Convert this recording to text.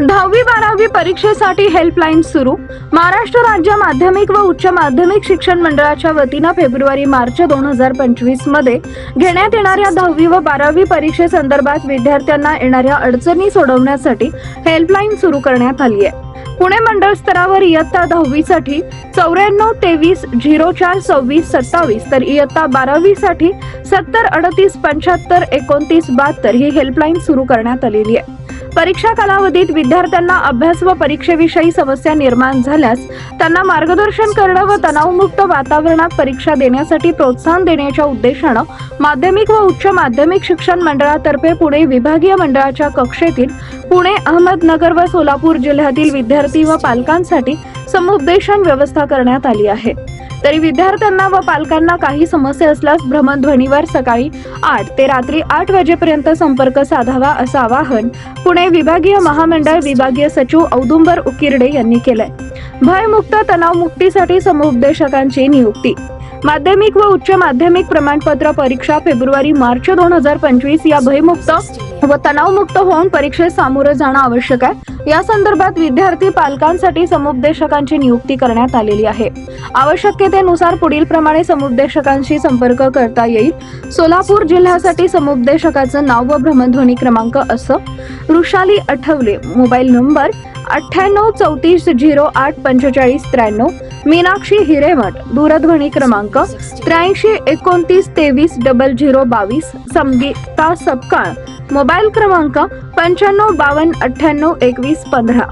दहावी बारावी परीक्षेसाठी हेल्पलाईन सुरू. महाराष्ट्र राज्य माध्यमिक व उच्च माध्यमिक शिक्षण मंडळाच्या वतीनं फेब्रुवारी मार्च दोन हजार पंचवीसमध्ये घेण्यात येणाऱ्या दहावी व बारावी परीक्षेसंदर्भात विद्यार्थ्यांना येणाऱ्या अडचणी सोडवण्यासाठी हेल्पलाईन सुरू करण्यात आली आहे. पुणे मंडळ स्तरावर इयत्ता दहावीसाठी चौऱ्याण्णव तेवीस झिरो चार सव्वीस सत्तावीस तर इयत्ता बारावीसाठी सत्तर अडतीस पंच्याहत्तर एकोणतीस बहात्तर ही हेल्पलाईन सुरू करण्यात आलेली आहे. परीक्षा कालावधीत विद्यार्थ्यांना अभ्यास व परीक्षेविषयी समस्या निर्माण झाल्यास त्यांना मार्गदर्शन करणं व तणावमुक्त वातावरणात परीक्षा देण्यासाठी प्रोत्साहन देण्याच्या उद्देशानं माध्यमिक व उच्च माध्यमिक शिक्षण मंडळातर्फे पुणे विभागीय मंडळाच्या कक्षेतील पुणे अहमदनगर व सोलापूर जिल्ह्यातील विद्यार्थी व पालकांसाठी समुपदेशन व्यवस्था करण्यात आली आहे. तरी विद्यार्थ्यांना व पालकांना काही समस्या असल्यास भ्रमणध्वनीवर सकाळी आठ ते रात्री आठ वाजेपर्यंत संपर्क साधावा असं आवाहन पुणे विभागीय महामंडळ विभागीय सचिव औदुंबर उकिरडे यांनी केलंय. भयमुक्त तणावमुक्तीसाठी समुपदेशकांची नियुक्ती. माध्यमिक व उच्च माध्यमिक प्रमाणपत्र परीक्षा फेब्रुवारी मार्च दोन हजार पंचवीस या भयमुक्त व तणावमुक्त होऊन परीक्षेत सामोरं जाणं आवश्यक आहे. या संदर्भात विद्यार्थी पालकांसाठी समुपदेशकांची नियुक्ती करण्यात आलेली आहे. आवश्यकतेनुसार पुढील प्रमाणे समुपदेशकांशी संपर्क करता येईल. सोलापूर जिल्ह्यासाठी समुपदेशकाचं नाव व भ्रमणध्वनी क्रमांक असं. वृषाली आठवले मोबाईल नंबर अठ्ठ्याण्णव चौतीस झिरो आठ पंचेचाळीस त्र्याण्णव. मीनाक्षी हिरेमठ दूरध्वनी क्रमांक त्र्याऐंशी एकोणतीस तेवीस डबल झिरो बावीस. संगीता सपकाळ मोबाईल क्रमांक पंच्याण्णव बावन्न अठ्ठ्याण्णव एकवीस पंधरा.